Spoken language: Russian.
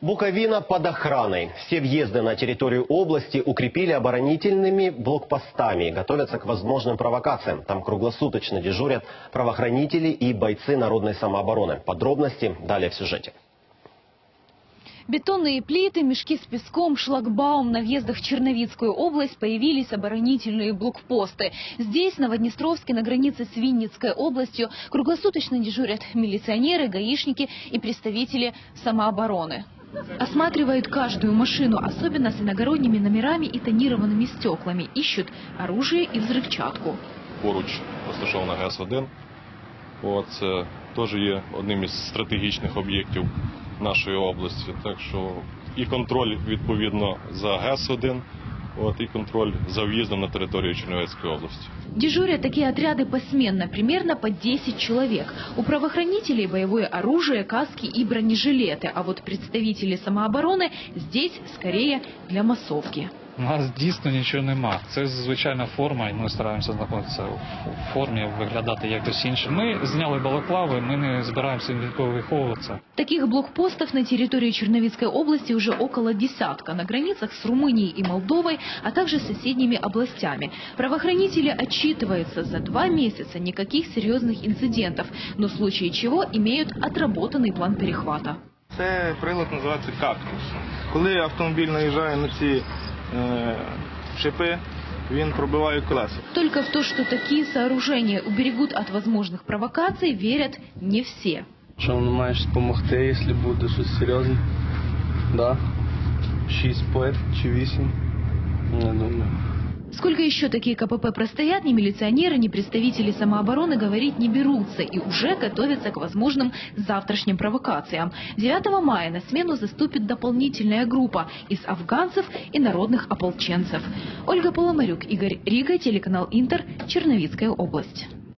Буковина под охраной. Все въезды на территорию области укрепили оборонительными блокпостами готовятся к возможным провокациям. Там круглосуточно дежурят правоохранители и бойцы народной самообороны. Подробности далее в сюжете. Бетонные плиты, мешки с песком, шлагбаум. На въездах в Черновицкую область появились оборонительные блокпосты. Здесь, на Воднестровске, на границе с Винницкой областью, круглосуточно дежурят милиционеры, гаишники и представители самообороны. Осматривают каждую машину, особенно с иногородними номерами и тонированными стеклами. Ищут оружие и взрывчатку. поруч розташована ГЕС-1. От, Це теж є одним із стратегічних об'єктів нашої області. Так що і контроль відповідно за ГЕС-1, от, і контроль за в'їздом на територію Чернівецької області. Дежурят такие отряды посменно, примерно по 10 человек. У правоохранителей боевое оружие, каски и бронежилеты, а вот представители самообороны здесь скорее для массовки. У нас дійсно нічого нема. Це звичайна форма, і ми стараємося знаходитися в формі, виглядати як хтось інший. Ми зняли балаклави, ми не збираємося нікого виховуватися. Таких блокпостов на территории Черновицкой области уже около десятка на границах с Румынией и Молдовой, а также с соседними областями. Правоохранители отчитываются за два месяца никаких серьезных инцидентов, но в случае чего имеют отработанный план перехвата. Це прилад називається кактус. Коли автомобіль наїжджає на ці е, шипи, він пробиває колеса. Только в то, что такие сооружения уберегут от возможных провокаций, верят не все. Що воно маєш допомогти, якщо буде щось серйозне? Да. Шість плит чи вісім. Не думаю. Сколько еще такие КПП простоят, ни милиционеры, ни представители самообороны говорить не берутся и уже готовятся к возможным завтрашним провокациям. 9 мая на смену заступит дополнительная группа из афганцев и народных ополченцев. Ольга Поломарюк, Игорь Рига, телеканал Интер, Черновицкая область.